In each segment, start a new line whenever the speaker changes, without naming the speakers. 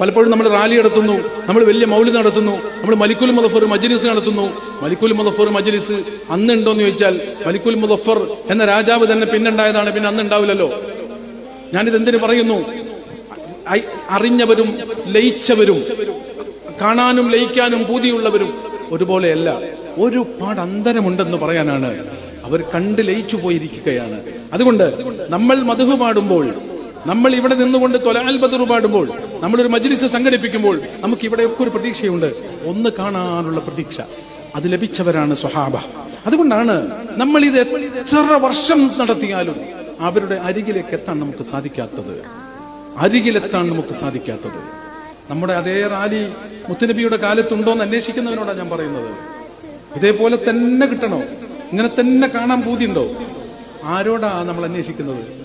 പലപ്പോഴും നമ്മൾ റാലി നടത്തുന്നു നമ്മൾ വലിയ മൗലി നടത്തുന്നു നമ്മൾ മലിക്കുൽ മുദഫർ മജ്ലിസ് നടത്തുന്നു. മലിക്കുൽ മുദഫർ മജ്ലിസ് അന്ന് ഉണ്ടോന്ന് ചോദിച്ചാൽ മലിക്കുൽ മുദഫർ എന്ന രാജാവ് തന്നെ പിന്നുണ്ടായതാണ് പിന്നെ അന്ന് ഉണ്ടാവില്ലല്ലോ ഞാനിത് എന്തിനു പറയുന്നു? അറിഞ്ഞവരും ലയിച്ചവരും കാണാനും ലയിക്കാനും പൂതിയുള്ളവരും ഒരുപോലെയല്ല. ഒരുപാട് അന്തരമുണ്ടെന്ന് പറയാനാണ്. അവർ കണ്ട് ലയിച്ചു പോയിരിക്കുകയാണ്. അതുകൊണ്ട് നമ്മൾ മധു പാടുമ്പോൾ നമ്മൾ ഇവിടെ നിന്നുകൊണ്ട് തൊലാൽ ബദർ പാടുമ്പോൾ നമ്മളൊരു മജ്ലിസ് സംഘടിപ്പിക്കുമ്പോൾ നമുക്ക് ഇവിടെയൊക്കെ ഒരു പ്രതീക്ഷയുണ്ട്. ഒന്ന് കാണാനുള്ള പ്രതീക്ഷ. അത് ലഭിച്ചവരാണ് സ്വഹാബ. അതുകൊണ്ടാണ് നമ്മൾ ഇത് എത്ര വർഷം നടത്തിയാലും അവരുടെ അരികിലേക്ക് എത്താൻ നമുക്ക് സാധിക്കാത്തത്. അരികിലെത്താൻ നമുക്ക് സാധിക്കാത്തത്. നമ്മുടെ അതേ റാലി മുത്തുനബിയുടെ കാലത്തുണ്ടോ എന്ന് അന്വേഷിക്കുന്നവനോടാണ് ഞാൻ പറയുന്നത്. ഇതേപോലെ തന്നെ കിട്ടണോ? ഇങ്ങനെ തന്നെ കാണാൻ പൂതിയുണ്ടോ? ആരോടാ നമ്മൾ അന്വേഷിക്കുന്നത്?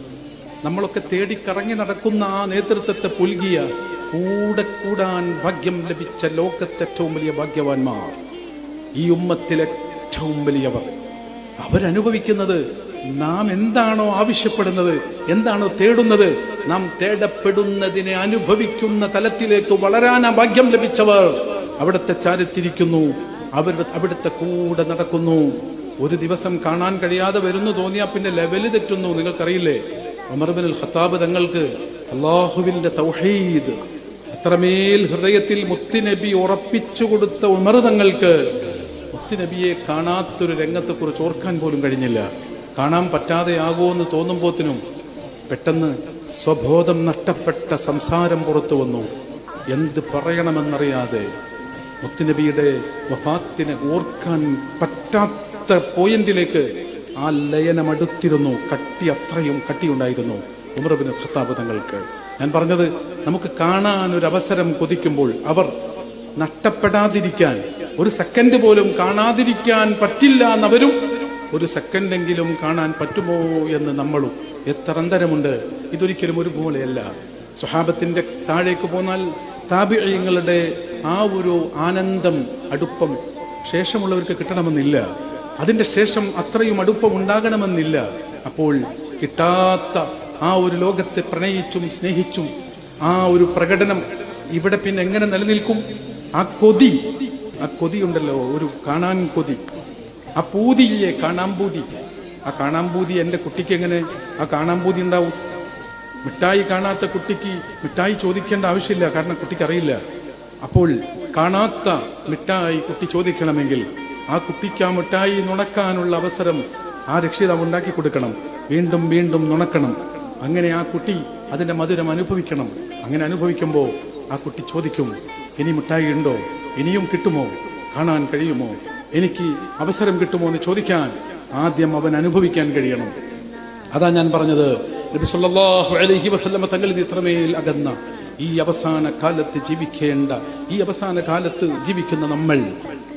നമ്മളൊക്കെ തേടി കറങ്ങി നടക്കുന്ന ആ നേതൃത്വത്തെ പുൽകിയ കൂടെ കൂടാൻ ഭാഗ്യം ലഭിച്ച ലോകത്തെ ഏറ്റവും വലിയ ഭാഗ്യവാന്മാർ ഈ ഉമ്മത്തിലെ ഏറ്റവും വലിയവർ. അവരനുഭവിക്കുന്നത് നാം എന്താണോ ആവശ്യപ്പെടുന്നത് എന്താണോ തേടുന്നത് നാം തേടപ്പെടുന്നതിനെ അനുഭവിക്കുന്ന തലത്തിലേക്ക് വളരാൻ ആ ഭാഗ്യം ലഭിച്ചവർ അവിടുത്തെ ചാരത്തിരിക്കുന്നു അവരുടെ അവിടുത്തെ കൂടെ നടക്കുന്നു. ഒരു ദിവസം കാണാൻ കഴിയാതെ വരുന്നു തോന്നിയാൽ പിന്നെ ലെവൽ തെറ്റുന്നു. നിങ്ങൾക്കറിയില്ലേ? അമർബിൻ ഖത്താബ് തങ്ങൾക്ക് അള്ളാഹുവിന്റെ തൗഹീദ് അത്രമേൽ ഹൃദയത്തിൽ മുത്തിനബി ഉറപ്പിച്ചു കൊടുത്ത ഉമർ തങ്ങൾക്ക് മുത്തിനബിയെ കാണാത്തൊരു രംഗത്തെക്കുറിച്ച് ഓർക്കാൻ പോലും കഴിഞ്ഞില്ല. കാണാൻ പറ്റാതെയാകുമെന്ന് തോന്നുമ്പോത്തിനും പെട്ടെന്ന് സ്വബോധം നഷ്ടപ്പെട്ട സംസാരം പുറത്തു വന്നു. എന്ത് പറയണമെന്നറിയാതെ മുത്തുനബിയുടെ വഫാത്തിനെ ഓർക്കാൻ പറ്റാത്ത പോയിന്റിലേക്ക് ആ ലയനം അടുത്തിരുന്നു കട്ടി അത്രയും കട്ടിയുണ്ടായിരുന്നു. ഉമർബിന് ഖത്താബ് തങ്ങൾക്ക്. ഞാൻ പറഞ്ഞത് നമുക്ക് കാണാൻ ഒരു അവസരം കൊതിക്കുമ്പോൾ അവർ നഷ്ടപ്പെടാതിരിക്കാൻ ഒരു സെക്കൻഡ് പോലും കാണാതിരിക്കാൻ പറ്റില്ല എന്നവരും ഒരു സെക്കൻഡെങ്കിലും കാണാൻ പറ്റുമോ എന്ന് നമ്മളും എത്ര അന്തരമുണ്ട്. ഇതൊരിക്കലും ഒരുപോലെയല്ല സ്വഹാബത്തിന്റെ താഴേക്ക് പോന്നാൽ താപിഴയങ്ങളുടെ ആ ഒരു ആനന്ദം അടുപ്പം ശേഷമുള്ളവർക്ക് കിട്ടണമെന്നില്ല. അതിന്റെ ശേഷം അത്രയും അടുപ്പം ഉണ്ടാകണമെന്നില്ല. അപ്പോൾ കിട്ടാത്ത ആ ഒരു ലോകത്തെ പ്രണയിച്ചും സ്നേഹിച്ചും ആ ഒരു പ്രകടനം ഇവിടെ പിന്നെ എങ്ങനെ നിലനിൽക്കും? ആ കൊതി ആ കൊതിയുണ്ടല്ലോ ഒരു കാണാൻ കൊതി. ആ പൂതിയില്ലേ കാണാമ്പൂതി ആ കാണാമ്പൂതി എന്റെ കുട്ടിക്ക് എങ്ങനെ? ആ കാണാമ്പൂതി ഉണ്ടാവും. മിഠായി കാണാത്ത കുട്ടിക്ക് മിഠായി ചോദിക്കേണ്ട ആവശ്യമില്ല കാരണം കുട്ടിക്ക് അറിയില്ല. അപ്പോൾ കാണാത്ത മിഠായി കുട്ടി ചോദിക്കണമെങ്കിൽ ആ കുട്ടിക്ക് ആ മിഠായി നുണക്കാനുള്ള അവസരം ആ രക്ഷിതാവ് ഉണ്ടാക്കി കൊടുക്കണം. വീണ്ടും വീണ്ടും നുണക്കണം. അങ്ങനെ ആ കുട്ടി അതിന്റെ മധുരം അനുഭവിക്കണം. അങ്ങനെ അനുഭവിക്കുമ്പോൾ ആ കുട്ടി ചോദിക്കും ഇനി മിഠായി ഉണ്ടോ? ഇനിയും കിട്ടുമോ? കാണാൻ കഴിയുമോ? എനിക്ക് അവസരം കിട്ടുമോ എന്ന് ചോദിക്കാൻ ആദ്യം അവൻ അനുഭവിക്കാൻ കഴിയണം. അതാ ഞാൻ പറഞ്ഞത് നബി സല്ലല്ലാഹു അലൈഹി വസല്ലമ ഇത്രമേൽ അകന്ന ഈ അവസാന കാലത്ത് ജീവിക്കേണ്ട ഈ അവസാന കാലത്ത് ജീവിക്കുന്ന നമ്മൾ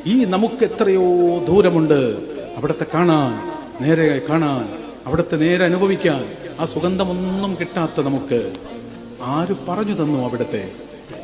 ഈ നമുക്ക് എത്രയോ ദൂരമുണ്ട്. അവിടത്തെ കാണാൻ നേരെ കാണാൻ അവിടത്തെ നേരെ അനുഭവിക്കാൻ ആ സുഗന്ധമൊന്നും കിട്ടാത്ത നമുക്ക് ആര് പറഞ്ഞു തന്നു അവിടത്തെ?